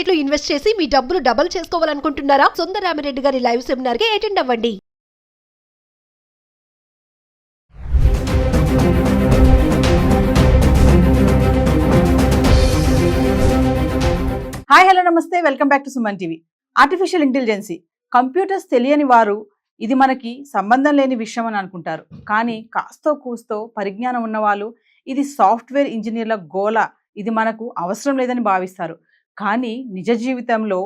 మార్కెట్లో ఇన్వెస్ట్ చేసి మీ డబ్బులు డబుల్ చేసుకోవాలనుకుంటున్నారా? సుందరామిరెడ్డి గారి లైవ్ సెమినార్కి అటెండ్ అవ్వండి. హాయ్ హలో నమస్తే. Welcome back to Suman TV. Artificial intelligence computers తెలియని వారు ఇది మనకి సంబంధం లేని విషయం అని అనుకుంటారు. కానీ కాస్తో కూస్తో పరిజ్ఞానం ఉన్నవాళ్ళు ఇది సాఫ్ట్వేర్ ఇంజనీర్ల గోల. ఇది మనకు అవసరం లేదని భావిస్తారు. కానీ నిజ జీవితంలో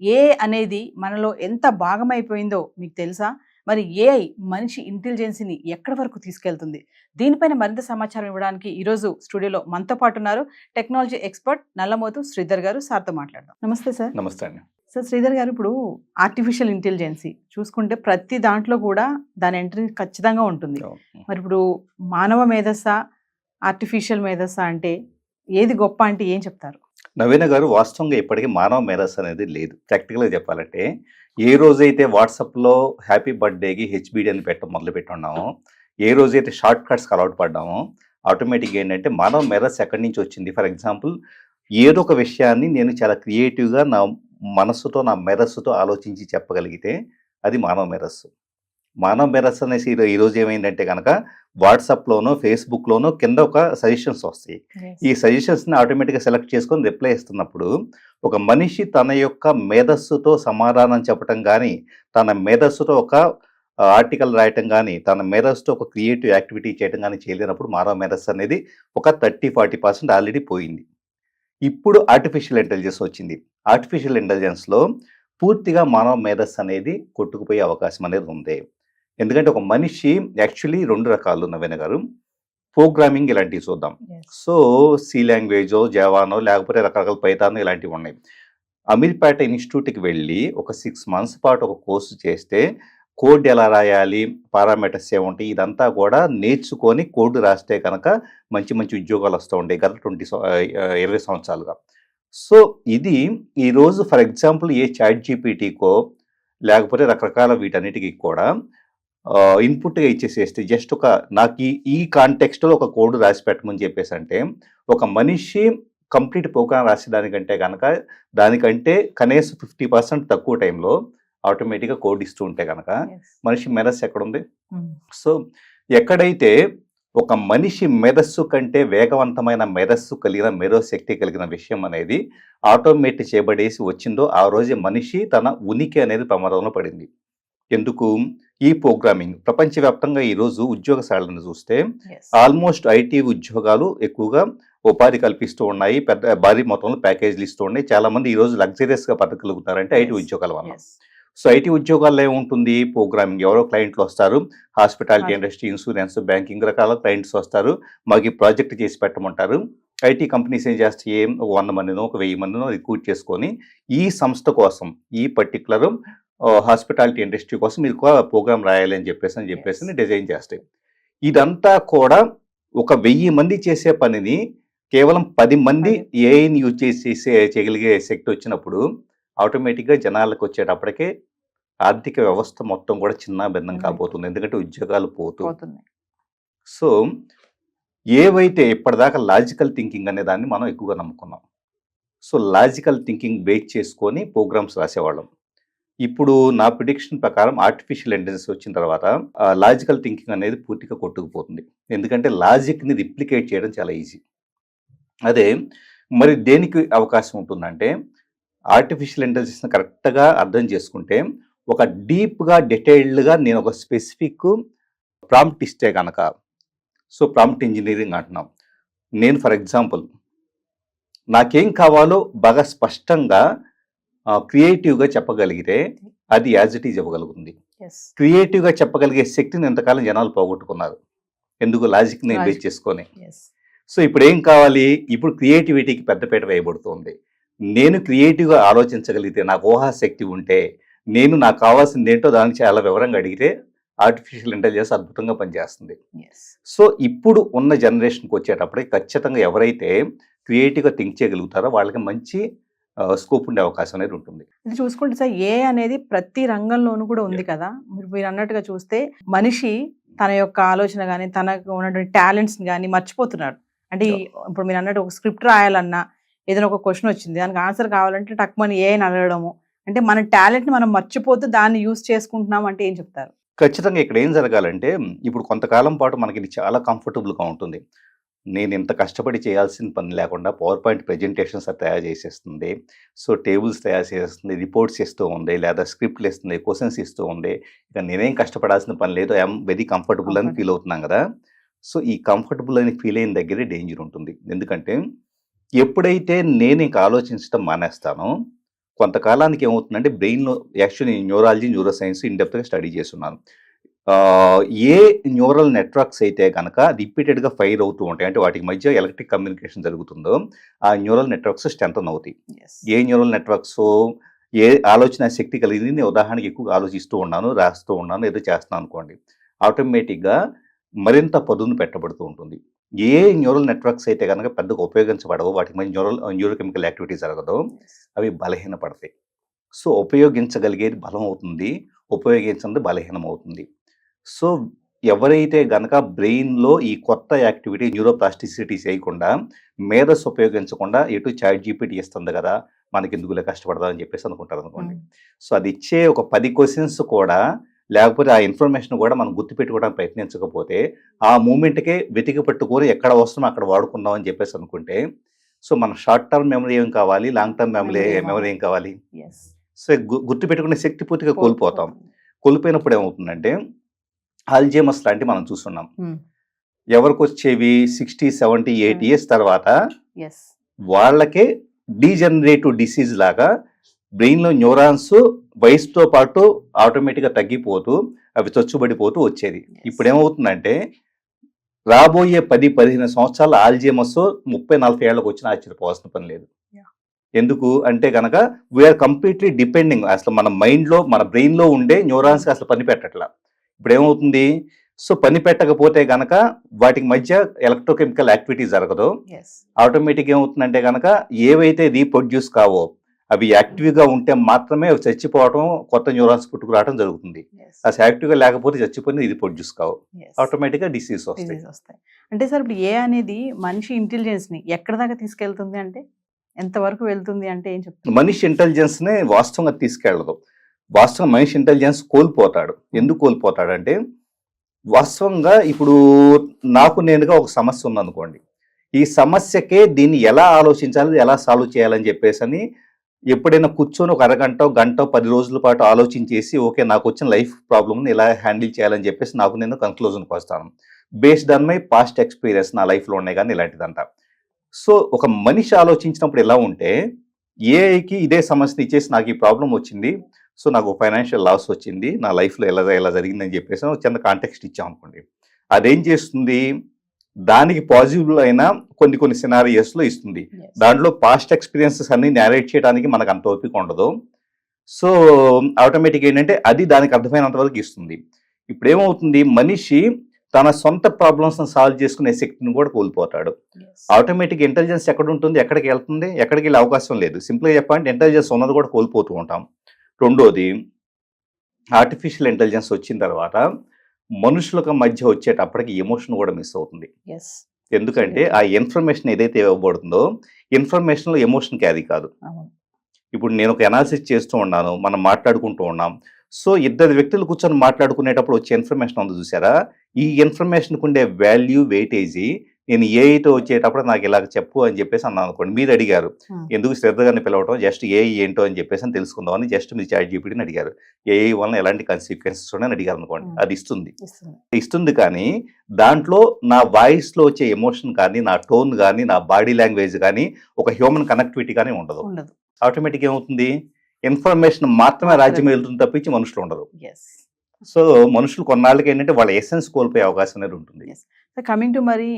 ఏ అనేది మనలో ఎంత భాగమైపోయిందో మీకు తెలుసా? మరి ఏఐ మనిషి ఇంటెలిజెన్సీని ఎక్కడి వరకు తీసుకెళ్తుంది? దీనిపైన మరింత సమాచారం ఇవ్వడానికి ఈరోజు స్టూడియోలో మనతో పాటు ఉన్నారు టెక్నాలజీ ఎక్స్పర్ట్ నల్లమోతు శ్రీధర్ గారు సార్తో మాట్లాడదాం. నమస్తే సార్. నమస్తే అండి. సార్ శ్రీధర్ గారు ఇప్పుడు ఆర్టిఫిషియల్ ఇంటెలిజెన్సీ చూసుకుంటే ప్రతి దాంట్లో కూడా దాని ఎంట్రీ ఖచ్చితంగా ఉంటుంది. మరి ఇప్పుడు మానవ మేధస్స ఆర్టిఫిషియల్ మేధస్స అంటే ఏది గొప్ప అంటే ఏం చెప్తారు? నవీన గారు వాస్తవంగా ఇప్పటికీ మానవ మేధస్ అనేది లేదు. ప్రాక్టికల్గా చెప్పాలంటే ఏ రోజైతే వాట్సాప్లో హ్యాపీ బర్త్డేకి హెచ్బిడి అని పెట్ట మొదలు పెట్టున్నామో ఏ రోజైతే షార్ట్ కట్స్కి అలవాటు పడ్డామో ఆటోమేటిక్గా ఏంటంటే మానవ మేధస్ ఎక్కడి నుంచి వచ్చింది? ఫర్ ఎగ్జాంపుల్ ఏదో ఒక విషయాన్ని నేను చాలా క్రియేటివ్గా నా మనస్సుతో నా మేధస్సుతో ఆలోచించి చెప్పగలిగితే అది మానవ మేధస్సు. మానవ మేధస్సు అనేసి ఈరో- ఈరోజు ఏమైందంటే కనుక వాట్సాప్లోనో ఫేస్బుక్లోనో కింద ఒక సజెషన్స్ వస్తాయి. ఈ సజెషన్స్ని ఆటోమేటిక్గా సెలెక్ట్ చేసుకొని రిప్లై ఇస్తున్నప్పుడు ఒక మనిషి తన యొక్క మేధస్సుతో సమాధానం చెప్పటం కానీ తన మేధస్సుతో ఒక ఆర్టికల్ రాయటం కానీ తన మేధస్సుతో ఒక క్రియేటివ్ యాక్టివిటీ చేయడం కానీ చేయలేనప్పుడు మానవ మేధస్సు అనేది ఒక థర్టీ ఫార్టీ పర్సెంట్ ఆల్రెడీ పోయింది. ఇప్పుడు ఆర్టిఫిషియల్ ఇంటెలిజెన్స్ వచ్చింది. ఆర్టిఫిషియల్ ఇంటెలిజెన్స్లో పూర్తిగా మానవ మేధస్సు అనేది కొట్టుకుపోయే అవకాశం అనేది ఉంది. ఎందుకంటే ఒక మనిషి యాక్చువల్లీ రెండు రకాలు నవీన గారు ప్రోగ్రామింగ్ ఇలాంటివి చూద్దాం. సో సి లాంగ్వేజో జావానో లేకపోతే రకరకాల పైతానో ఇలాంటివి ఉన్నాయి. అమీర్పేట ఇన్స్టిట్యూట్కి వెళ్ళి ఒక సిక్స్ మంత్స్ పాటు ఒక కోర్సు చేస్తే కోడ్ ఎలా రాయాలి పారామీటర్స్ ఏముంటాయి ఇదంతా కూడా నేర్చుకొని కోడ్ రాస్తే కనుక మంచి మంచి ఉద్యోగాలు వస్తూ ఉంటాయి గత ట్వంటీ ఇరవై సంవత్సరాలుగా. సో ఇది ఈరోజు ఫర్ ఎగ్జాంపుల్ ఏ చాట్ జీపీటీకో లేకపోతే రకరకాల వీటన్నిటికీ కూడా ఇన్పుట్గా ఇచ్చేసేస్తే జస్ట్ ఒక నాకు ఈ ఈ కాంటెక్స్ట్లో ఒక కోడ్ రాసి పెట్టమని చెప్పేసి అంటే ఒక మనిషి కంప్లీట్ ప్రోగ్రామ్ రాసేదానికంటే కనుక దానికంటే కనీసం ఫిఫ్టీ పర్సెంట్ తక్కువ టైంలో ఆటోమేటిక్గా కోడ్ ఇస్తూ ఉంటే కనుక మనిషి మెదస్సు ఎక్కడుంది? సో ఎక్కడైతే ఒక మనిషి మేధస్సు కంటే వేగవంతమైన మేధస్సు కలిగిన మేధోశక్తి కలిగిన విషయం అనేది ఆటోమేట్ చేయబడేసి వచ్చిందో ఆ రోజే మనిషి తన ఉనికి అనేది ప్రమాదంలో పడింది. ఎందుకు? ఈ ప్రోగ్రామింగ్ ప్రపంచవ్యాప్తంగా ఈరోజు ఉద్యోగశాలను చూస్తే ఆల్మోస్ట్ ఐటీ ఉద్యోగాలు ఎక్కువగా ఉపాధి కల్పిస్తూ ఉన్నాయి. పెద్ద భారీ మొత్తంలో ప్యాకేజీలు ఇస్తూ ఉన్నాయి. చాలా మంది ఈ రోజు లగ్జరియస్గా బతకగలుగుతారంటే ఐటీ ఉద్యోగాల వల్ల. సో ఐటీ ఉద్యోగాల్లో ఏముంటుంది? ప్రోగ్రామింగ్ ఎవరో క్లయింట్లు వస్తారు. హాస్పిటాలిటీ. ఇండస్ట్రీ ఇన్సూరెన్స్ బ్యాంకింగ్ రకాల క్లయింట్స్ వస్తారు. మాకు ప్రాజెక్ట్ చేసి పెట్టమంటారు. ఐటీ కంపెనీస్ ఏం చేస్తాయి? ఒక వంద మందినో ఒక వెయ్యి మందినో రిక్రూట్ చేసుకొని ఈ సంస్థ కోసం ఈ పర్టికులర్ హాస్పిటాలిటీ ఇండస్ట్రీ కోసం మీరు ప్రోగ్రామ్ రాయాలి అని చెప్పేసి అని చెప్పేసి. డిజైన్ చేస్తాయి ఇదంతా కూడా ఒక వెయ్యి మంది చేసే పనిని కేవలం పది మంది. ఏఐని యూజ్ చేసి చేయగలిగే శక్తి వచ్చినప్పుడు ఆటోమేటిక్గా జనాలకు వచ్చేటప్పటికే ఆర్థిక వ్యవస్థ మొత్తం కూడా చిన్న భిన్నం. కాబోతుంది ఎందుకంటే ఉద్యోగాలు పోతూ సో ఏవైతే ఇప్పటిదాకా లాజికల్ థింకింగ్ అనే దాన్ని మనం ఎక్కువగా నమ్ముకున్నాం సో లాజికల్ థింకింగ్ బేస్ చేసుకొని ప్రోగ్రామ్స్ రాసేవాళ్ళం ఇప్పుడు నా ప్రిడిక్షన్ ప్రకారం ఆర్టిఫిషియల్ ఇంటెలిజెన్స్ వచ్చిన తర్వాత లాజికల్ థింకింగ్ అనేది పూర్తిగా కొట్టుకుపోతుంది. ఎందుకంటే లాజిక్ని రిప్లికేట్ చేయడం చాలా ఈజీ అదే మరి దేనికి అవకాశం ఉంటుందంటే ఆర్టిఫిషియల్ ఇంటెలిజెన్స్ని కరెక్ట్గా అర్థం చేసుకుంటే ఒక డీప్గా డీటెయిల్డ్గా నేను ఒక స్పెసిఫిక్ ప్రాంప్ట్ ఇస్తే కనుక సో ప్రాంప్ట్ ఇంజనీరింగ్ అంటున్నాం. నేను ఫర్ ఎగ్జాంపుల్ నాకేం కావాలో బాగా స్పష్టంగా క్రియేటివ్గా చెప్పగలిగితే అది యాజ్ ఇట్ ఈజ్ ఇవ్వగలుగుతుంది. క్రియేటివ్గా చెప్పగలిగే శక్తిని ఎంతకాలం జనాలు పోగొట్టుకున్నారు? ఎందుకు లాజిక్ నేను బేస్. చేసుకొని? సో ఇప్పుడు ఏం కావాలి? ఇప్పుడు క్రియేటివిటీకి పెద్దపీట వేయబడుతుంది. నేను క్రియేటివ్గా ఆలోచించగలిగితే నాకు ఊహాశక్తి ఉంటే నేను నాకు కావాల్సింది ఏంటో దానికి చాలా వివరంగా అడిగితే ఆర్టిఫిషియల్ ఇంటెలిజెన్స్ అద్భుతంగా పనిచేస్తుంది. సో ఇప్పుడు ఉన్న జనరేషన్కి వచ్చేటప్పటికి ఖచ్చితంగా ఎవరైతే క్రియేటివ్గా థింక్ చేయగలుగుతారో వాళ్ళకి మంచి స్కోప్ ఉండే అవకాశం అనేది ఉంటుంది. ఇది చూసుకుంటే సార్ ఏ అనేది ప్రతి రంగంలోనూ కూడా ఉంది కదా. మీరు మీరు అన్నట్టుగా చూస్తే మనిషి తన యొక్క ఆలోచన కానీ తనకు ఉన్నటువంటి టాలెంట్స్ కానీ మర్చిపోతున్నాడు అంటే ఇప్పుడు మీరు అన్నట్టు ఒక స్క్రిప్ట్ రాయాలన్నా ఏదైనా ఒక క్వశ్చన్ వచ్చింది దానికి ఆన్సర్ కావాలంటే టక్మని ఏ అని అడగడము. అంటే మన టాలెంట్ని మనం మర్చిపోతూ దాన్ని యూస్ చేసుకుంటున్నాం అంటే ఏం చెప్తారు? ఖచ్చితంగా ఇక్కడ ఏం జరగాలంటే ఇప్పుడు కొంతకాలం పాటు మనకి ఇది చాలా కంఫర్టబుల్గా ఉంటుంది. నేను ఇంత కష్టపడి చేయాల్సిన పని లేకుండా పవర్ పాయింట్ ప్రజెంటేషన్స్ తయారు చేసేస్తుంది. సో టేబుల్స్ తయారు చేస్తుంది రిపోర్ట్స్ ఇస్తూ ఉంది లేదా స్క్రిప్ట్లు ఇస్తుంది క్వశ్చన్స్ ఇస్తూ ఉంది. ఇక నేనేం కష్టపడాల్సిన పని లేదు. ఐఎమ్ వెరీ కంఫర్టబుల్ అని ఫీల్ అవుతున్నాం కదా! సో ఈ కంఫర్టబుల్ అని ఫీల్ అయిన దగ్గరే డేంజర్ ఉంటుంది. ఎందుకంటే ఎప్పుడైతే నేను ఇంకా ఆలోచించడం మానేస్తానో కొంతకాలానికి ఏమవుతుందంటే బ్రెయిన్లో యాక్చువల్లీ న్యూరాలజీ న్యూరో సైన్స్ ఇన్డెప్త్గా స్టడీ చేస్తున్నాను. ఏ న్యూరల్ నెట్వర్క్స్ అయితే కనుక రిపీటెడ్గా ఫైర్ అవుతూ ఉంటాయి అంటే వాటికి మధ్య ఎలక్ట్రిక్ కమ్యూనికేషన్ జరుగుతుందో ఆ న్యూరల్ నెట్వర్క్స్ స్ట్రెంతన్ అవుతాయి. ఏ న్యూరల్ నెట్వర్క్స్ ఏ ఆలోచన శక్తి కలిగింది నేను ఉదాహరణకి ఎక్కువ ఆలోచిస్తూ ఉన్నాను రాస్తూ ఉన్నాను ఏదో చేస్తున్నాను అనుకోండి ఆటోమేటిక్గా మరింత పదును పెట్టబడుతూ ఉంటుంది. ఏ న్యూరల్ నెట్వర్క్స్ అయితే కనుక పెద్దగా ఉపయోగించబడవో వాటికి మధ్య న్యూరల్ న్యూరోకెమికల్ యాక్టివిటీ జరగదో అవి బలహీనపడతాయి. సో ఉపయోగించగలిగేది బలం అవుతుంది ఉపయోగించింది బలహీనం అవుతుంది. సో ఎవరైతే గనక బ్రెయిన్లో ఈ కొత్త యాక్టివిటీ న్యూరోప్లాస్టిసిటీ చేయకుండా మేధస్ ఉపయోగించకుండా ఎటు చాట్ జీపీటీ ఇస్తుంది కదా మనకి ఎందుకులే కష్టపడదాం అని చెప్పేసి అనుకుంటారు అనుకోండి. సో అది ఇచ్చే ఒక పది క్వశ్చన్స్ కూడా లేకపోతే ఆ ఇన్ఫర్మేషన్ కూడా మనం గుర్తుపెట్టుకోవడానికి ప్రయత్నించకపోతే ఆ మూమెంట్కే వెతికి పట్టుకొని ఎక్కడ వస్తుందో అక్కడ వాడుకుందాం అని చెప్పేసి అనుకుంటే సో మన షార్ట్ టర్మ్ మెమరీ ఏం కావాలి లాంగ్ టర్మ్ మెమరీ మెమరీ ఏం కావాలి? సో గుర్తుపెట్టుకునే శక్తి పూర్తిగా కోల్పోతాం. కోల్పోయినప్పుడు ఏమవుతుందంటే ఆల్జేమస్ లాంటివి మనం చూస్తున్నాం. ఎవరికి వచ్చేవి సిక్స్టీ సెవెంటీ ఎయిట్. ఇయర్స్ తర్వాత వాళ్ళకే డీజనరేటివ్ డిసీజ్ లాగా బ్రెయిన్లో న్యూరాన్స్ వయసుతో పాటు ఆటోమేటిక్గా తగ్గిపోతూ అవి చచ్చుబడిపోతూ వచ్చేది. ఇప్పుడు ఏమవుతుందంటే రాబోయే పది పదిహేను సంవత్సరాల ఆల్జేమస్ ముప్పై నలభై ఏళ్ళకి వచ్చిన ఆశ్చర్యపోవాల్సిన పని లేదు. ఎందుకు? అంటే కనుక వీఆర్ కంప్లీట్లీ డిపెండింగ్. అసలు మన మైండ్లో మన బ్రెయిన్లో ఉండే న్యూరాన్స్కి అసలు పని పెట్టట్లా ఇప్పుడు ఏమవుతుంది సో పని పెట్టకపోతే గనక వాటికి మధ్య ఎలక్ట్రోకెమికల్ యాక్టివిటీ జరగదు. ఆటోమేటిక్ ఏమవుతుందంటే కనుక ఏవైతే రీప్రొడ్యూస్ కావో అవి యాక్టివ్గా ఉంటే మాత్రమే అవి చచ్చిపోవడం కొత్త న్యూరాన్స్ పుట్టుకురావడం జరుగుతుంది. అసలు యాక్టివ్గా లేకపోతే చచ్చిపోయిన ఇది ప్రొడ్యూస్ కావు. ఆటోమేటిక్గా డిసీజ్ వస్తాయి. డిసీజ్ వస్తాయి. అంటే సార్ ఇప్పుడు ఏ అనేది మనిషి ఇంటెలిజెన్స్ని ఎక్కడ దాకా తీసుకెళ్తుంది అంటే ఎంత వరకు వెళ్తుంది అంటే ఏం చెప్తారు? మనిషి ఇంటెలిజెన్స్ని వాస్తవంగా తీసుకెళ్ళదు. వాస్తవం మనిషి ఇంటెలిజెన్స్ కోల్పోతాడు. ఎందుకు కోల్పోతాడంటే వాస్తవంగా ఇప్పుడు నాకు నేనుగా ఒక సమస్య ఉందనుకోండి. ఈ సమస్యకే దీన్ని ఎలా ఆలోచించాలి ఎలా సాల్వ్ చేయాలని చెప్పేసి అని ఎప్పుడైనా కూర్చొని ఒక అరగంట గంట పది రోజుల పాటు ఆలోచించేసి ఓకే నాకు వచ్చిన లైఫ్ ప్రాబ్లమ్ని ఎలా హ్యాండిల్ చేయాలని చెప్పేసి నాకు నేను కన్క్లూజన్కి వస్తాను. Based on my past experience నా లైఫ్లో ఉన్నాయి కానీ ఇలాంటిదంతా. సో ఒక మనిషి ఆలోచించినప్పుడు ఎలా ఉంటే ఏఐకి ఇదే సమస్యని ఇచ్చేసి నాకు ఈ ప్రాబ్లం వచ్చింది. సో నాకు ఫైనాన్షియల్ లాస్ వచ్చింది. నా లైఫ్లో ఎలా ఎలా జరిగిందని చెప్పేసి ఒక చిన్న కాంటెక్స్ట్ ఇచ్చాం అనుకోండి. అదేం చేస్తుంది? దానికి పాజిబుల్ అయిన కొన్ని కొన్ని సినారియోస్లో ఇస్తుంది. దాంట్లో పాస్ట్ ఎక్స్పీరియన్సెస్ అన్ని నేరేట్ చేయడానికి మనకు అంత ఓపిక ఉండదు. సో ఆటోమేటిక్ ఏంటంటే అది దానికి అర్థమైనంత వరకు ఇస్తుంది. ఇప్పుడు ఏమవుతుంది? మనిషి తన సొంత ప్రాబ్లమ్స్ సాల్వ్ చేసుకునే శక్తిని కూడా కోల్పోతాడు. ఆటోమేటిక్ ఇంటెలిజెన్స్ ఎక్కడ ఉంటుంది ఎక్కడికి వెళ్తుంది? ఎక్కడికి వెళ్ళే అవకాశం లేదు. సింపుల్గా చెప్పాలంటే ఇంటెలిజెన్స్ ఉన్నది కూడా కోల్పోతూ ఉంటాం. రెండోది ఆర్టిఫిషియల్ ఇంటెలిజెన్స్ వచ్చిన తర్వాత మనుషులకు మధ్య వచ్చేటప్పటికి ఎమోషన్ కూడా మిస్ అవుతుంది. ఎందుకంటే ఆ ఇన్ఫర్మేషన్ ఏదైతే ఇవ్వబడుతుందో ఇన్ఫర్మేషన్లో ఎమోషన్ క్యారీ కాదు. ఇప్పుడు నేను ఒక అనాలిసిస్ చేస్తూ ఉన్నాను మనం మాట్లాడుకుంటూ ఉన్నాం. సో ఇద్దరు వ్యక్తులు కూర్చొని మాట్లాడుకునేటప్పుడు వచ్చే ఇన్ఫర్మేషన్ ఉంది చూసారా? ఈ ఇన్ఫర్మేషన్కి ఉండే వాల్యూ వెయిటేజీ నేను ఏ అయితే వచ్చేటప్పుడు నాకు ఇలాగ చెప్పు అని చెప్పేసి అన్నాను అనుకోండి. మీరు అడిగారు. ఎందుకు శ్రద్ధగానే పిలవటం? జస్ట్ ఏ ఏంటో అని చెప్పేసి అని తెలుసుకుందామని జస్ట్ మీరు చాట్ జీపీటీని అడిగారు. ఏ వలన ఎలాంటి కన్సిక్వెన్సెస్ ఉన్నాయని అడిగారు అనుకోండి. అది ఇస్తుంది. ఇస్తుంది. కానీ దాంట్లో నా వాయిస్లో వచ్చే ఎమోషన్ కానీ నా టోన్ కానీ నా బాడీ లాంగ్వేజ్ కానీ ఒక హ్యూమన్ కనెక్టివిటీ కానీ ఉండదు. ఉండదు. ఆటోమేటిక్ ఏమవుతుంది? ఇన్ఫర్మేషన్ మాత్రమే రాజ్యం వెళ్తుంది తప్పించి మనుషులు ఉండరు. ఎస్ సో మనుషులు కొన్నాళ్ళకి ఏంటంటే వాళ్ళ ఎసెన్స్ కోల్పోయే అవకాశం అనేది ఉంటుంది. కమింగ్ టు మరి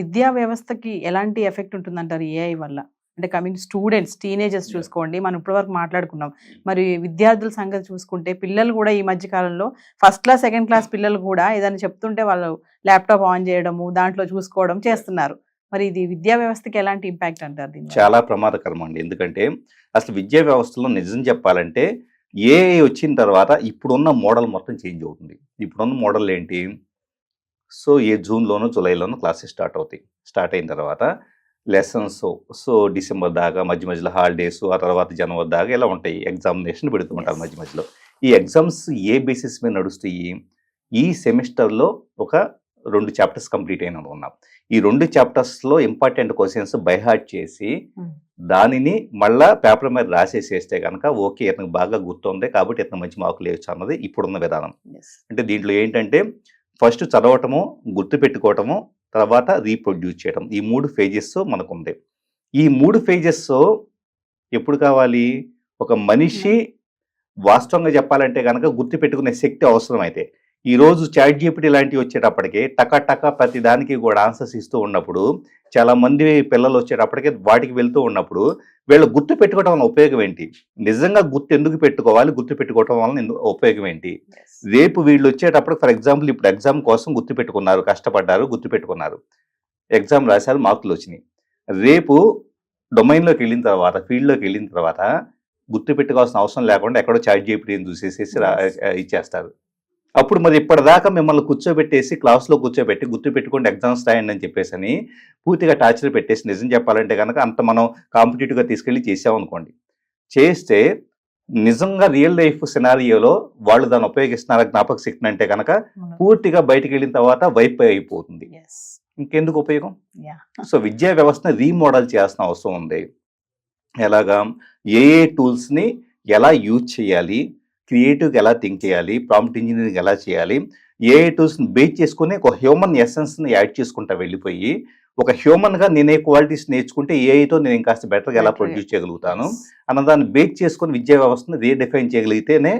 విద్యా వ్యవస్థకి ఎలాంటి ఎఫెక్ట్ ఉంటుందంటారు ఏఐ వల్ల? అంటే కమింగ్ స్టూడెంట్స్ టీనేజర్స్. చూసుకోండి మనం ఇప్పటివరకు మాట్లాడుకున్నాం. మరి విద్యార్థుల సంగతి చూసుకుంటే పిల్లలు కూడా ఈ మధ్య కాలంలో ఫస్ట్ క్లాస్ సెకండ్ క్లాస్ పిల్లలు కూడా ఏదైనా చెప్తుంటే వాళ్ళు ల్యాప్టాప్ ఆన్ చేయడము దాంట్లో చూసుకోవడం చేస్తున్నారు. మరి ఇది విద్యా వ్యవస్థకి ఎలాంటి ఇంపాక్ట్ అంటారు దీని చాలా ప్రమాదకరం అండి. ఎందుకంటే అసలు విద్యా వ్యవస్థలో నిజం చెప్పాలంటే ఏ వచ్చిన తర్వాత ఇప్పుడున్న మోడల్ మొత్తం చేంజ్ అవుతుంది. ఇప్పుడున్న మోడల్ ఏంటి? సో ఏ జూన్లోనో జూలైలోనో క్లాసెస్ స్టార్ట్ అవుతాయి స్టార్ట్ అయిన తర్వాత లెసన్స్ సో డిసెంబర్ దాకా మధ్య మధ్యలో హాలిడేస్ ఆ తర్వాత జనవరి దాకా ఇలా ఉంటాయి ఎగ్జామినేషన్ పెడుతూ ఉంటారు Yes. మధ్య మధ్యలో ఈ ఎగ్జామ్స్ ఏ బేసిస్ మీద నడుస్తాయి ఈ సెమిస్టర్లో ఒక రెండు చాప్టర్స్ కంప్లీట్ అయిన ఉన్నాం ఈ రెండు చాప్టర్స్లో ఇంపార్టెంట్ క్వశ్చన్స్ బైహార్ట్ చేసి Hmm. దానిని మళ్ళా పేపర్ మీద రాసేసేస్తే కనుక ఓకే ఇతనికి బాగా గుర్తుంది కాబట్టి ఇతను మంచి మార్కులు వేయచ్చు అన్నది ఇప్పుడున్న విధానం. అంటే దీంట్లో ఏంటంటే ఫస్ట్ చదవటము గుర్తుపెట్టుకోవటము తర్వాత రీప్రొడ్యూస్ చేయడం ఈ మూడు ఫేజెస్ మనకు ఉంది ఈ మూడు ఫేజెస్ ఎప్పుడు కావాలి? ఒక మనిషి వాస్తవంగా చెప్పాలంటే కనుక గుర్తుపెట్టుకునే శక్తి అవసరం అయితే ఈ రోజు చాట్ జీపీటీ లాంటివి వచ్చేటప్పటికి టక టక ప్రతి దానికి కూడా ఆన్సర్స్ ఇస్తూ ఉన్నప్పుడు చాలా మంది పిల్లలు వచ్చేటప్పటికి వాటికి వెళ్తూ ఉన్నప్పుడు వీళ్ళు గుర్తు పెట్టుకోవడం వల్ల ఉపయోగం ఏంటి? నిజంగా గుర్తు ఎందుకు పెట్టుకోవాలి? గుర్తు పెట్టుకోవడం వల్ల ఉపయోగం ఏంటి. రేపు వీళ్ళు వచ్చేటప్పుడు ఫర్ ఎగ్జాంపుల్ ఇప్పుడు ఎగ్జామ్ కోసం గుర్తు పెట్టుకున్నారు కష్టపడ్డారు గుర్తు పెట్టుకున్నారు. ఎగ్జామ్ రాశారు మార్కులు వచ్చినాయి. రేపు డొమైన్లోకి వెళ్ళిన తర్వాత ఫీల్డ్లోకి వెళ్ళిన తర్వాత గుర్తు పెట్టుకోవాల్సిన అవసరం లేకుండా ఎక్కడో చాట్ జీపీటీని చూసేసేసి ఇచ్చేస్తారు. అప్పుడు మరి ఇప్పటిదాకా మిమ్మల్ని కూర్చోబెట్టేసి క్లాస్లో కూర్చోబెట్టి గుర్తు పెట్టుకుంటే ఎగ్జామ్స్ రాయండి అని చెప్పేసి అని పూర్తిగా టార్చర్ పెట్టేసి నిజం చెప్పాలంటే కనుక అంత మనం కాంపిటేటివ్గా తీసుకెళ్ళి చేసామనుకోండి చేస్తే నిజంగా రియల్ లైఫ్ సినారియోలో వాళ్ళు దాన్ని ఉపయోగిస్తున్నారు జ్ఞాపక శక్తిని అంటే కనుక పూర్తిగా బయటికి వెళ్ళిన తర్వాత వైప్ అయిపోతుంది. ఇంకెందుకు ఉపయోగం. సో విద్యా వ్యవస్థను రీమోడల్ చేయాల్సిన అవసరం ఉంది. ఎలాగా? ఏ ఏ టూల్స్ని ఎలా యూజ్ చేయాలి? క్రియేటివ్గా ఎలా థింక్ చేయాలి ప్రాంప్ట్ ఇంజనీరింగ్ ఎలా చేయాలి ఏ టూల్స్ని బేస్ చేసుకుని ఒక హ్యూమన్ ఎసెన్స్ని యాడ్ చేసుకుంటా వెళ్ళిపోయి ఒక హ్యూమన్గా నేను ఏ క్వాలిటీస్ నేర్చుకుంటే ఏఐతో నేను ఇంకాస్త బెటర్గా ఎలా. ప్రొడ్యూస్ చేయగలుగుతాను. అన్నదాన్ని బేస్ చేసుకొని విద్యా వ్యవస్థను రీడిఫైన్ చేయగలిగితేనే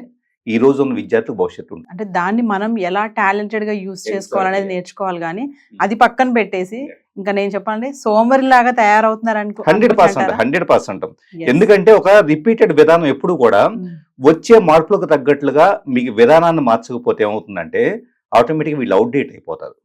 ఈ రోజు ఉన్న విద్యార్థి భవిష్యత్తు ఉంటుంది అంటే దాన్ని మనం ఎలా టాలెంటెడ్గా యూజ్. చేసుకోవాలనేది నేర్చుకోవాలి కానీ అది పక్కన పెట్టేసి ఇంకా నేను చెప్పాలంటే సోమరి లాగా తయారవుతున్నారు అనుకో హండ్రెడ్ పర్సెంట్? Hundred percent. ఎందుకంటే ఒక రిపీటెడ్ విధానం ఎప్పుడు కూడా Mm. వచ్చే మార్పులకు తగ్గట్లుగా మీకు విధానాన్ని మార్చకపోతే ఏమవుతుందంటే ఆటోమేటిక్గా వీళ్ళు అవుట్డేట్ అయిపోతారు.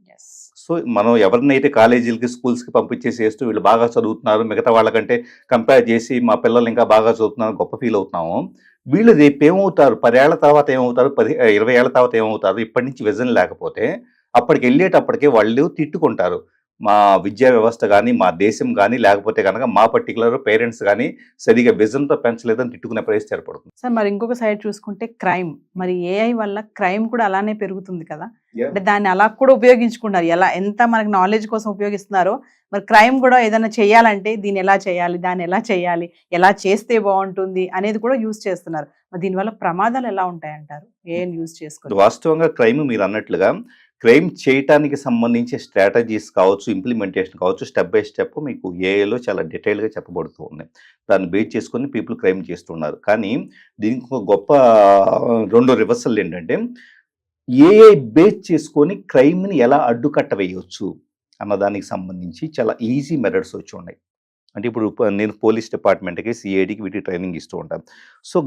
సో మనం ఎవరినైతే కాలేజీలకి స్కూల్స్కి పంపించేసి వేస్తూ వీళ్ళు బాగా చదువుతున్నారు మిగతా వాళ్ళకంటే కంపేర్ చేసి మా పిల్లలు ఇంకా బాగా చదువుతున్నారు గొప్ప ఫీల్ అవుతున్నాము వీళ్ళు రేపు ఏమవుతారు? పదేళ్ళ తర్వాత ఏమవుతారు? పది ఇరవై ఏళ్ళ తర్వాత ఏమవుతారు? ఇప్పటి నుంచి విజన్ లేకపోతే అప్పటికి వెళ్ళేటప్పటికే వాళ్ళు తిట్టుకుంటారు. మా విద్యా వ్యవస్థ కానీ మా దేశం కానీ లేకపోతే కనుక మా పర్టికులర్ పేరెంట్స్ కానీ సరిగా విజన్తో పెంచలేదని తిట్టుకునే పరిస్థితి ఏర్పడుతుంది. సార్ మరి ఇంకొక సైడ్ చూసుకుంటే క్రైమ్ మరి ఏఐ వల్ల క్రైమ్ కూడా అలానే పెరుగుతుంది కదా? అంటే దాన్ని అలా కూడా ఉపయోగించుకున్నారు ఎలా ఎంత మనకి నాలెడ్జ్ కోసం ఉపయోగిస్తున్నారో మరి క్రైమ్ కూడా ఏదైనా చేయాలంటే దీన్ని ఎలా చేయాలి దాన్ని ఎలా చేయాలి ఎలా చేస్తే బాగుంటుంది అనేది కూడా యూజ్ చేస్తున్నారు. మరి దీనివల్ల ప్రమాదాలు ఎలా ఉంటాయంటారు? ఏఐ యూజ్ చేసుకుని వాస్తవంగా క్రైమ్ మీరు అన్నట్లుగా క్రైమ్ చేయటానికి సంబంధించి స్ట్రాటజీస్ కావచ్చు ఇంప్లిమెంటేషన్ కావచ్చు స్టెప్ బై స్టెప్ మీకు ఏఐలో చాలా డీటెయిల్గా చెప్పబడుతూ ఉన్నాయి. దాన్ని బేస్ చేసుకొని పీపుల్ క్రైమ్ చేస్తున్నారు. కానీ దీనికి ఒక గొప్ప రెండు రివర్సల్ ఏంటంటే ఏఐ బేస్ చేసుకొని క్రైమ్ని ఎలా అడ్డుకట్ట వేయవచ్చు అన్నదానికి సంబంధించి చాలా ఈజీ మెథడ్స్ వచ్చి ఉన్నాయి. అంటే ఇప్పుడు నేను పోలీస్ డిపార్ట్మెంట్కి సిఐడికి వీటి ట్రైనింగ్ ఇస్తూ ఉంటాను సో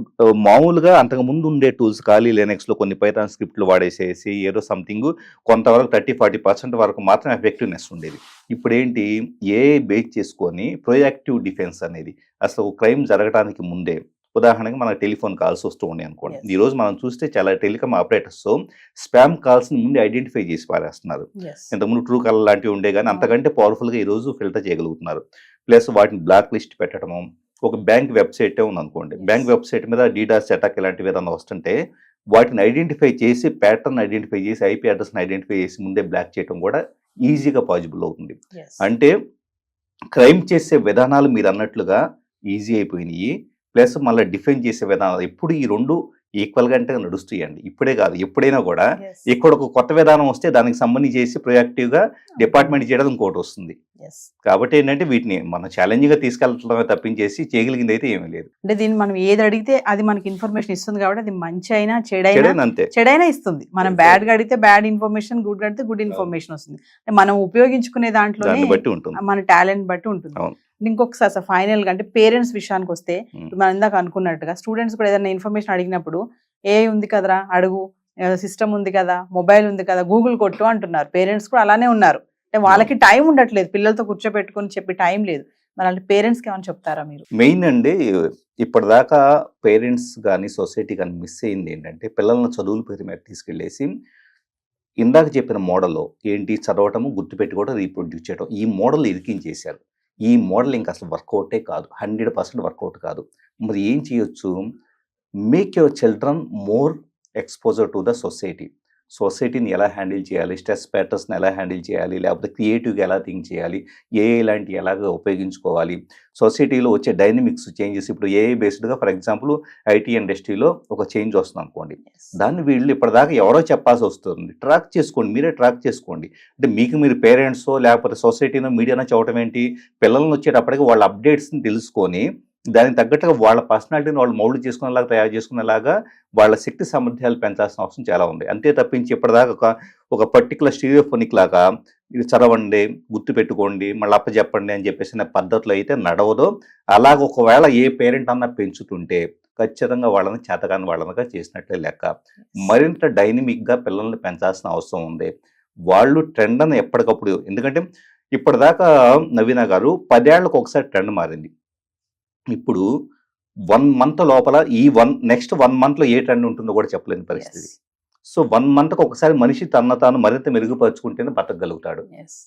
మామూలుగా అంతకుముందు ఉండే టూల్స్ ఖాళీ లెనెక్స్లో కొన్ని పైథాన్ స్క్రిప్ట్లు వాడేసేసి ఏదో సంథింగ్ కొంతవరకు థర్టీ ఫార్టీ పర్సెంట్ వరకు మాత్రం ఎఫెక్టివ్నెస్ ఉండేది. ఇప్పుడు ఏంటి ఏ బేస్ చేసుకొని ప్రొయాక్టివ్ డిఫెన్స్ అనేది అసలు క్రైమ్ జరగడానికి ముందే ఉదాహరణకి మనకు టెలిఫోన్ కాల్స్ వస్తూ ఉన్నాయి అనుకోండి. ఈ రోజు మనం చూస్తే చాలా టెలికామ్ ఆపరేటర్స్ స్పామ్ కాల్స్ని ముందు ఐడెంటిఫై చేసి పారేస్తున్నారు. ఇంతకుముందు ట్రూ కలర్ లాంటివి ఉండే కానీ అంతకంటే పవర్ఫుల్గా ఈ రోజు ఫిల్టర్ చేయగలుగుతున్నారు. ప్లస్ వాటిని బ్లాక్ లిస్ట్ పెట్టడము ఒక బ్యాంక్ వెబ్సైటే ఉంది అనుకోండి. బ్యాంక్ వెబ్సైట్ మీద డీడాస్ అటాక్ ఇలాంటివి ఏదైనా వస్తుంటే వాటిని ఐడెంటిఫై చేసి ప్యాటర్న్ ఐడెంటిఫై చేసి ఐపీ అడ్రస్ని ఐడెంటిఫై చేసి ముందే బ్లాక్ చేయడం కూడా ఈజీగా పాసిబుల్ అవుతుంది. అంటే క్రైమ్ చేసే విధానాలు మీరు అన్నట్లుగా ఈజీ అయిపోయినాయి. ప్లస్ మళ్ళీ డిఫెండ్ చేసే విధానాలు ఎప్పుడు ఈ రెండు ఈక్వల్గా అంటే నడుస్తాయండి. ఇప్పుడే కాదు ఎప్పుడైనా కూడా ఇక్కడ ఒక కొత్త విధానం వస్తే దానికి సంబంధించి చేసి ప్రొయాక్టివ్గా డిపార్ట్మెంట్ చేయడం ఇంకోటి వస్తుంది. కాబట్టి ఏంటంటే వీటిని మనం ఛాలెంజ్గా తీసుకెళ్ళటమే తప్పించేసి చేయగలిగింది అయితే ఏమీ లేదు. అంటే దీన్ని మనం ఏది అడిగితే అది మనకి ఇన్ఫర్మేషన్ ఇస్తుంది కాబట్టి అది మంచి అయినా చెడైనా చెడైనా అంతే. చెడైనా ఇస్తుంది. మనం. బ్యాడ్గా అడిగితే బ్యాడ్ ఇన్ఫర్మేషన్ గుడ్ అడిగితే గుడ్ ఇన్ఫర్మేషన్ వస్తుంది. మనం ఉపయోగించుకునే దాంట్లోనే దాన్ని బట్టి ఉంటుంది. మన టాలెంట్ బట్టి ఉంటుంది. ఇంకొకసారి సార్ ఫైనల్గా అంటే పేరెంట్స్ విషయానికి వస్తే మనం ఇందాక అనుకున్నట్టుగా స్టూడెంట్స్ కూడా ఏదైనా ఇన్ఫర్మేషన్ అడిగినప్పుడు ఏ ఉంది కదరా అడుగు. సిస్టమ్ ఉంది కదా మొబైల్ ఉంది కదా గూగుల్ కొట్టు అంటున్నారు. పేరెంట్స్ కూడా అలానే ఉన్నారు. అంటే వాళ్ళకి టైం ఉండట్లేదు. పిల్లలతో కూర్చోబెట్టుకొని చెప్పి టైం లేదు. మరి అలాంటి పేరెంట్స్కి ఏమైనా చెప్తారా మీరు? మెయిన్ అండి ఇప్పటిదాకా పేరెంట్స్ కానీ సొసైటీ కానీ మిస్ అయింది ఏంటంటే పిల్లల్ని చదువుల పేరు మీద తీసుకెళ్ళేసి ఇందాక చెప్పిన మోడల్లో ఏంటి? చదవటము గుర్తుపెట్టుకోవడం రీప్రొడ్యూస్ చేయడం ఈ మోడల్ ఇరికించేశారు. ఈ మోడల్ ఇంకా అసలు వర్కౌటే కాదు. హండ్రెడ్ పర్సెంట్ వర్కౌట్ కాదు. మరి ఏం చేయొచ్చు? Make your children more exposure to the society. సొసైటీని ఎలా హ్యాండిల్ చేయాలి? స్ట్రెస్ ప్యాటర్స్ని ఎలా హ్యాండిల్ చేయాలి? లేకపోతే క్రియేటివ్గా ఎలా థింక్ చేయాలి? ఏ లాంటి ఎలాగ ఉపయోగించుకోవాలి? సొసైటీలో వచ్చే డైనమిక్స్ చేంజెస్ ఇప్పుడు ఏ బేస్డ్గా ఫర్ ఎగ్జాంపుల్ ఐటీ ఇండస్ట్రీలో ఒక చేంజ్ వస్తుంది అనుకోండి దాన్ని వీళ్ళు ఇప్పటిదాకా ఎవరో చెప్పాల్సి వస్తుంది. ట్రాక్ చేసుకోండి. మీరే ట్రాక్ చేసుకోండి. అంటే మీకు మీరు పేరెంట్స్ లేకపోతే సొసైటీనో మీడియానో చెప్పడం ఏంటి? పిల్లలను వచ్చేటప్పటికి వాళ్ళ అప్డేట్స్ని తెలుసుకొని దానికి తగ్గట్టుగా వాళ్ళ పర్సనాలిటీని వాళ్ళు మౌల్డ్ చేసుకునేలాగా తయారు చేసుకునేలాగా వాళ్ళ శక్తి సామర్థ్యాలు పెంచాల్సిన అవసరం చాలా ఉంది. అంతే తప్పించి ఇప్పటిదాకా ఒక ఒక పర్టికులర్ స్టీరియోఫోనిక్ లాగా ఇది చదవండి గుర్తు పెట్టుకోండి మళ్ళీ అప్పచెప్పండి అని చెప్పేసి పద్ధతులు పద్ధతిలో అయితే నడవదో. అలాగ ఒకవేళ ఏ పేరెంట్ అన్నా పెంచుతుంటే ఖచ్చితంగా వాళ్ళని చేతగాని వాళ్ళనిగా చేసినట్లే లెక్క. మరింత డైనమిక్గా పిల్లల్ని పెంచాల్సిన అవసరం ఉంది. వాళ్ళు ట్రెండ్ అని ఎప్పటికప్పుడు ఎందుకంటే ఇప్పటిదాకా నవీన గారు పదేళ్ళకు ఒకసారి ట్రెండ్ మారింది. ఇప్పుడు వన్ మంత్ లోపల ఈ వన్ నెక్స్ట్ వన్ మంత్లో ఏ ట్రెండ్ ఉంటుందో కూడా చెప్పలేని పరిస్థితి. సో వన్ మంత్కి ఒకసారి మనిషి తన తాను మరింత మెరుగుపరుచుకుంటేనే బతకగలుగుతాడు.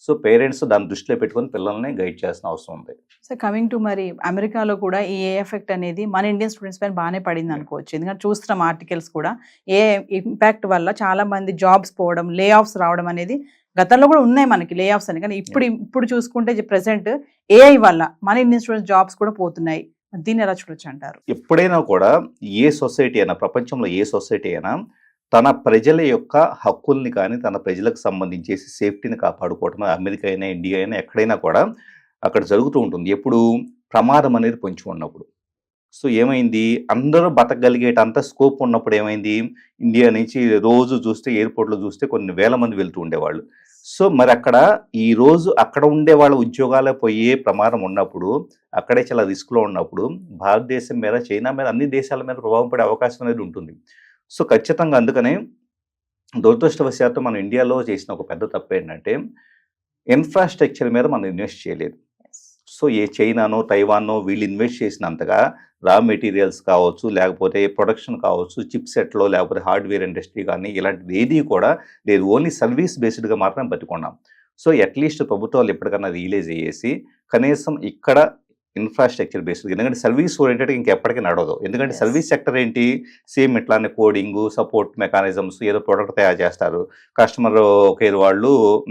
సో పేరెంట్స్ దాన్ని దృష్టిలో పెట్టుకొని పిల్లల్ని గైడ్ చేయాల్సిన అవసరం ఉంది. సో కమింగ్ టు మరి అమెరికాలో కూడా ఈ ఏ ఎఫెక్ట్ అనేది మన ఇండియన్ స్టూడెంట్స్ పైన బాగానే పడింది అనుకోవచ్చు. ఎందుకంటే చూస్తున్నాం ఆర్టికల్స్ కూడా ఏ ఇంపాక్ట్ వల్ల చాలా మంది జాబ్స్ పోవడం లే ఆఫ్స్ రావడం అనేది గతంలో కూడా ఉన్నాయి మనకి లే ఆఫ్స్ అని. కానీ ఇప్పుడు ఇప్పుడు చూసుకుంటే ప్రెసెంట్ ఏఐ వల్ల మన ఇండియన్ స్టూడెంట్స్ జాబ్స్ కూడా పోతున్నాయి. దీన్ని ఎలా చూడొచ్చు అంటారు? ఎప్పుడైనా కూడా ఏ సొసైటీ అయినా ప్రపంచంలో ఏ సొసైటీ అయినా తన ప్రజల యొక్క హక్కుల్ని కానీ తన ప్రజలకు సంబంధించేసి సేఫ్టీని కాపాడుకోవటం అమెరికా అయినా ఇండియా అయినా ఎక్కడైనా కూడా అక్కడ జరుగుతూ ఉంటుంది. ఎప్పుడు ప్రమాదం అనేది పొంచి ఉన్నప్పుడు సో ఏమైంది? అందరూ బతకగలిగేటంత స్కోప్ ఉన్నప్పుడు ఏమైంది? ఇండియా నుంచి రోజు చూస్తే ఎయిర్పోర్ట్లో చూస్తే కొన్ని వేల మంది వెళ్తూ ఉండేవాళ్ళు. సో మరి అక్కడ ఈ రోజు అక్కడ ఉండే వాళ్ళ ఉద్యోగాలు పోయే ప్రమాదం ఉన్నప్పుడు అక్కడే చాలా రిస్క్లో ఉన్నప్పుడు భారతదేశం మీద చైనా మీద అన్ని దేశాల మీద ప్రభావం పడే అవకాశం అనేది ఉంటుంది. సో ఖచ్చితంగా అందుకనే దురదృష్టవశాత్తు మనం ఇండియాలో చేసిన ఒక పెద్ద తప్పు ఏంటంటే ఇన్ఫ్రాస్ట్రక్చర్ మీద మనం ఇన్వెస్ట్ చేయలేదు. సో ఏ చైనానో తైవానో వీళ్ళు ఇన్వెస్ట్ చేసినంతగా రా మెటీరియల్స్ కావచ్చు లేకపోతే ప్రొడక్షన్ కావచ్చు చిప్ సెట్లో లేకపోతే హార్డ్వేర్ ఇండస్ట్రీ కానీ ఇలాంటిది ఏది కూడా లేదు. ఓన్లీ సర్వీస్ బేస్డ్గా మాత్రమే బతుకున్నాం. సో అట్లీస్ట్ ప్రభుత్వాలు ఎప్పటికన్నా రియలైజ్ చేసి కనీసం ఇక్కడ ఇన్ఫ్రాస్ట్రక్చర్ బేస్డ్ ఎందుకంటే సర్వీస్ ఓరియంటెడ్ ఇంకెప్పటికీ నడవదు. ఎందుకంటే. సర్వీస్ సెక్టర్ ఏంటి? సేమ్ ఇట్లానే కోడింగ్ సపోర్ట్ మెకానిజమ్స్ ఏదో ప్రోడక్ట్ తయారు చేస్తారు. కస్టమర్ కేర్ వాళ్ళు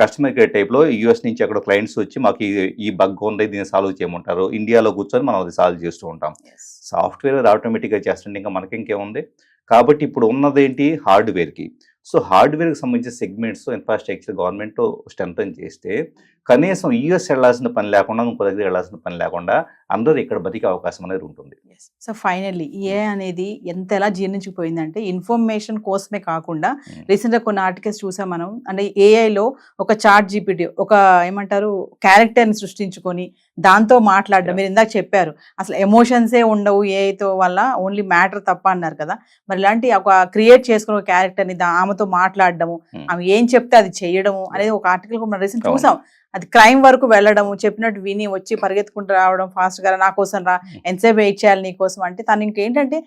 కస్టమర్ కేర్ టైప్లో యూఎస్ నుంచి అక్కడ క్లయింట్స్ వచ్చి మాకు ఈ- బగ్ ఉంది దీన్ని సాల్వ్ చేయమంటారు. ఇండియాలో కూర్చొని మనం అది సాల్వ్ చేస్తూ ఉంటాం. సాఫ్ట్వేర్ అది ఆటోమేటిక్గా చేస్తుంటే ఇంకా మనకి ఇంకేముంది కాబట్టి ఇప్పుడు ఉన్నదేంటి హార్డ్వేర్కి సో హార్డ్వేర్కి సంబంధించిన సెగ్మెంట్స్ ఇన్ఫ్రాస్ట్రక్చర్ గవర్నమెంట్ స్ట్రెంథన్ చేస్తే కనీసం యూఎస్ వెళ్ళాల్సిన పని లేకుండా ఇంకో దగ్గర వెళ్ళాల్సిన పని లేకుండా అందరూ ఇక్కడ బతికే అవకాశం అనేది ఉంటుంది సో ఫైనల్లీ ఏ అనేది ఎంత ఎలా జీర్ణించిపోయిందంటే ఇన్ఫర్మేషన్ కోసమే కాకుండా Hmm. రీసెంట్గా కొన్ని ఆర్టికల్స్ చూసాం మనం అంటే ఏఐలో ఒక చార్ట్ జీపీటీ ఒక ఏమంటారు క్యారెక్టర్ని సృష్టించుకొని దాంతో మాట్లాడడం. మీరు ఇందాక చెప్పారు అసలు ఎమోషన్సే ఉండవు ఏఐతో వల్ల ఓన్లీ మ్యాటర్ తప్ప అన్నారు కదా మరి ఇలాంటి ఒక క్రియేట్ చేసుకున్న ఒక క్యారెక్టర్ని దా- ఆమెతో మాట్లాడడము Hmm. ఆమె ఏం చెప్తే అది చేయడము అనేది ఒక ఆర్టికల్ మనం రీసెంట్. చూసాం అది క్రైమ్ వరకు వెళ్ళడము చెప్పినట్టు విని వచ్చి పరిగెత్తుకుంటూ రావడం ఫాస్ట్గా నా కోసం రా ఎంతసేపు వెయిట్ చేయాలి నీ కోసం అంటే తను ఇంకేంటంటే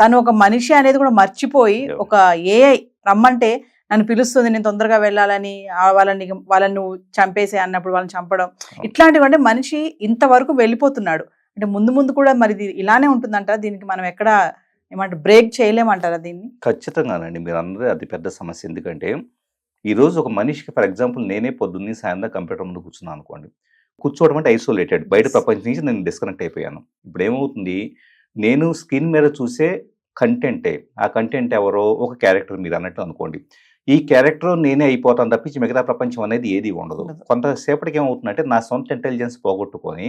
తను ఒక మనిషి అనేది కూడా మర్చిపోయి. ఒక ఏఐ రమ్మంటే నన్ను పిలుస్తుంది నేను తొందరగా వెళ్ళాలని వాళ్ళని వాళ్ళని నువ్వు చంపేసే అన్నప్పుడు వాళ్ళని చంపడం. ఇట్లాంటివి అంటే మనిషి ఇంతవరకు వెళ్ళిపోతున్నాడు. అంటే ముందు ముందు కూడా మరి ఇలానే ఉంటుందంటారా? దీనికి మనం ఎక్కడ ఏమంటారు బ్రేక్ చేయలేమంటారా దీన్ని? ఖచ్చితంగానండి. మీరు అందరూ అది పెద్ద సమస్య. ఎందుకంటే ఈరోజు ఒక మనిషికి ఫర్ ఎగ్జాంపుల్ నేనే పొద్దున్నే సాయంత్రం కంప్యూటర్ ముందు కూర్చున్నాను అనుకోండి. కూర్చోవడం అంటే ఐసోలేటెడ్. బయట ప్రపంచం నుంచి నేను డిస్కనెక్ట్ అయిపోయాను. ఇప్పుడు ఏమవుతుంది? నేను స్క్రీన్ మీద చూసే కంటెంటే ఆ కంటెంట్ ఎవరో ఒక క్యారెక్టర్ మీరు అన్నట్టు అనుకోండి. ఈ క్యారెక్టర్ నేనే అయిపోతాను తప్పించి మిగతా ప్రపంచం అనేది ఏది ఉండదు. కొంతసేపటికి ఏమవుతుందంటే నా సొంత ఇంటెలిజెన్స్ పోగొట్టుకొని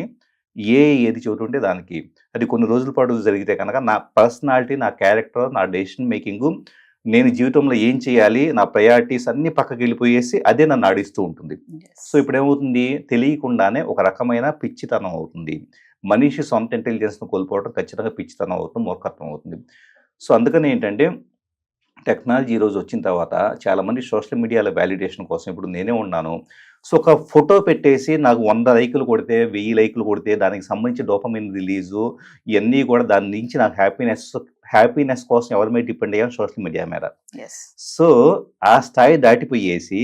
ఏ ఏది చెబుతుంటే దానికి. అది కొన్ని రోజుల పాటు జరిగితే కనుక నా పర్సనాలిటీ నా క్యారెక్టర్ నా డెసిషన్ మేకింగ్ నేను జీవితంలో ఏం చేయాలి? నా ప్రయారిటీస్ అన్ని పక్కకి వెళ్ళిపోయేసి అదే నన్ను ఆడిస్తూ ఉంటుంది. సో ఇప్పుడు ఏమవుతుంది తెలియకుండానే ఒక రకమైన పిచ్చితనం అవుతుంది. మనిషి సొంత ఇంటెలిజెన్స్ను కోల్పోవడం ఖచ్చితంగా పిచ్చితనం అవుతుంది మూర్ఖత్వం అవుతుంది. సో అందుకని ఏంటంటే టెక్నాలజీ ఈరోజు వచ్చిన తర్వాత చాలామంది సోషల్ మీడియాలో వ్యాలిడేషన్ కోసం ఇప్పుడు నేనే ఉన్నాను. సో ఒక ఫోటో పెట్టేసి నాకు వంద లైకులు కొడితే వెయ్యి లైకులు కొడితే దానికి సంబంధించి డోపమిన్ రిలీజు ఇవన్నీ కూడా దాని నుంచి నాకు హ్యాపీనెస్ హ్యాపీనెస్ కోసం ఎవరి మీద డిపెండ్ అయ్యాను సోషల్ మీడియా మీద. సో ఆ స్థాయి దాటిపోయేసి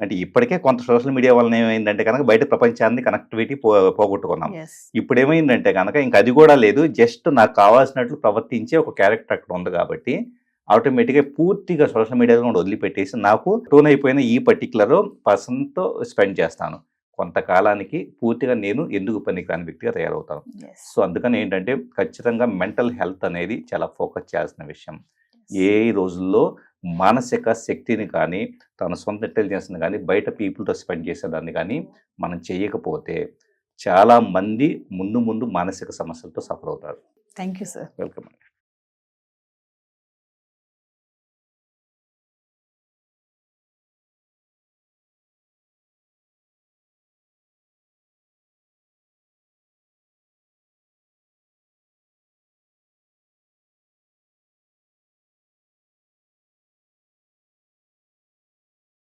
అంటే ఇప్పటికే కొంత సోషల్ మీడియా వలన ఏమైందంటే కనుక బయట ప్రపంచాన్ని కనెక్టివిటీ పో పోగొట్టుకున్నాం. ఇప్పుడు ఏమైందంటే కనుక ఇంక అది కూడా లేదు. జస్ట్ నాకు కావాల్సినట్లు ప్రవర్తించే ఒక క్యారెక్టర్ అక్కడ ఉంది కాబట్టి ఆటోమేటిక్గా పూర్తిగా సోషల్ మీడియా కూడా వదిలిపెట్టేసి నాకు టోన్ అయిపోయిన ఈ పర్టికులర్ పర్సన్తో స్పెండ్ చేస్తాను. కొంతకాలానికి పూర్తిగా నేను ఎందుకు పనికిరాని వ్యక్తిగా తయారవుతాను. సో అందుకని ఏంటంటే ఖచ్చితంగా మెంటల్ హెల్త్ అనేది చాలా ఫోకస్ చేయాల్సిన విషయం. ఏ రోజుల్లో మానసిక శక్తిని కానీ తన సొంత ఇంటెలిజెన్స్ని కానీ బయట పీపుల్తో స్పెండ్ చేసేదాన్ని కానీ మనం చేయకపోతే చాలా మంది ముందు ముందు మానసిక సమస్యలతో సఫర్ అవుతారు. Thank you sir welcome